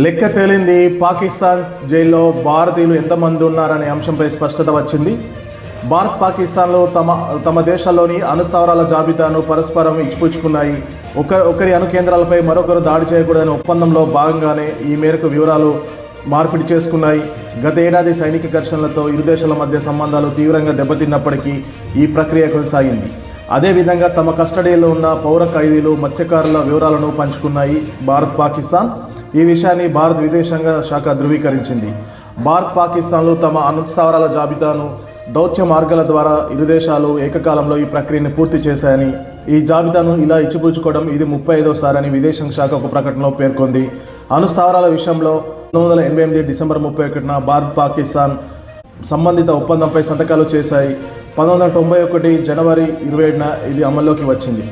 లెక్క తేలింది పాకిస్తాన్ జైల్లో భారతీయులు ఎంతమంది ఉన్నారనే అంశంపై స్పష్టత వచ్చింది. భారత్ పాకిస్తాన్లో తమ తమ దేశాల్లోని అణుస్థావరాల జాబితాను పరస్పరం ఇచ్చిపుచ్చుకున్నాయి. ఒక ఒకరి అను కేంద్రాలపై మరొకరు దాడి చేయకూడదనే ఒప్పందంలో భాగంగానే ఈ మేరకు వివరాలు మార్పిడి చేసుకున్నాయి. గత ఏడాది సైనిక ఘర్షణలతో ఇరు దేశాల మధ్య సంబంధాలు తీవ్రంగా దెబ్బతిన్నప్పటికీ ఈ ప్రక్రియ కొనసాగింది. అదేవిధంగా తమ కస్టడీలో ఉన్న పౌర ఖైదీలు మత్స్యకారుల వివరాలను పంచుకున్నాయి భారత్ పాకిస్తాన్. ఈ విషయాన్ని భారత్ విదేశాంగ శాఖ ధృవీకరించింది. భారత్ పాకిస్తాన్లు తమ అనుస్థావరాల జాబితాను దౌత్య మార్గాల ద్వారా ఇరు దేశాలు ఏకకాలంలో ఈ ప్రక్రియను పూర్తి చేశాయని ఈ జాబితాను ఇలా ఇచ్చిపుచ్చుకోవడం ఇది ముప్పై ఐదోసారని విదేశాంగ శాఖ ఒక ప్రకటనలో పేర్కొంది. అణుస్థావరాల విషయంలో పంతొమ్మిది వందల ఎనభై ఎనిమిది డిసెంబర్ ముప్పై ఒకటిన భారత్ పాకిస్తాన్ సంబంధిత ఒప్పందంపై సంతకాలు చేశాయి. పంతొమ్మిది వందల తొంభై ఒకటి జనవరి ఇరవై ఏడున ఇది అమల్లోకి వచ్చింది.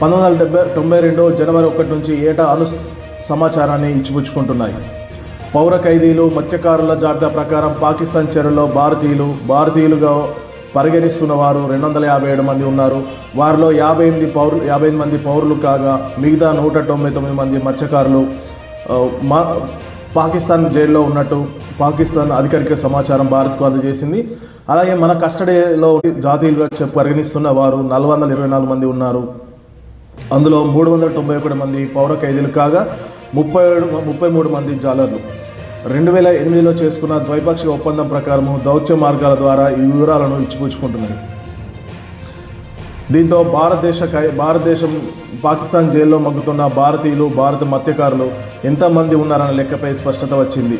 పంతొమ్మిది వందల డెబ్బై తొంభై రెండు జనవరి ఒకటి నుంచి ఏటా అను సమాచారాన్ని ఇచ్చిపుచ్చుకుంటున్నాయి. పౌర ఖైదీలు మత్స్యకారుల జాబితా ప్రకారం పాకిస్తాన్ చెరలో భారతీయులు భారతీయులుగా పరిగణిస్తున్న వారు రెండు వందల యాభై ఏడు మంది ఉన్నారు. వారిలో యాభై ఎనిమిది పౌరులు యాభై ఎనిమిది మంది పౌరులు కాగా మిగతా నూట తొంభై తొమ్మిది మంది మత్స్యకారులు మా పాకిస్తాన్ జైల్లో ఉన్నట్టు పాకిస్తాన్ అధికారిక సమాచారం భారత్కు అందజేసింది. అలాగే మన కస్టడీలో జాతీయులుగా చెప్పు పరిగణిస్తున్న వారు నాలుగు వందల ఇరవై నాలుగు మంది ఉన్నారు. అందులో మూడు వందల తొంభై ఒకటి మంది పౌర ఖైదీలు కాగా ముప్పై ఏడు ముప్పై మూడు మంది జాలర్లు. రెండు వేల ఎనిమిదిలో చేసుకున్న ద్వైపాక్షిక ఒప్పందం ప్రకారం దౌత్య మార్గాల ద్వారా ఈ వివరాలను ఇచ్చిపుచ్చుకుంటున్నాయి. దీంతో భారతదేశ భారతదేశం పాకిస్తాన్ జైల్లో మగ్గుతున్న భారతీయులు భారత మత్స్యకారులు ఎంతమంది ఉన్నారన్న లెక్కపై స్పష్టత వచ్చింది.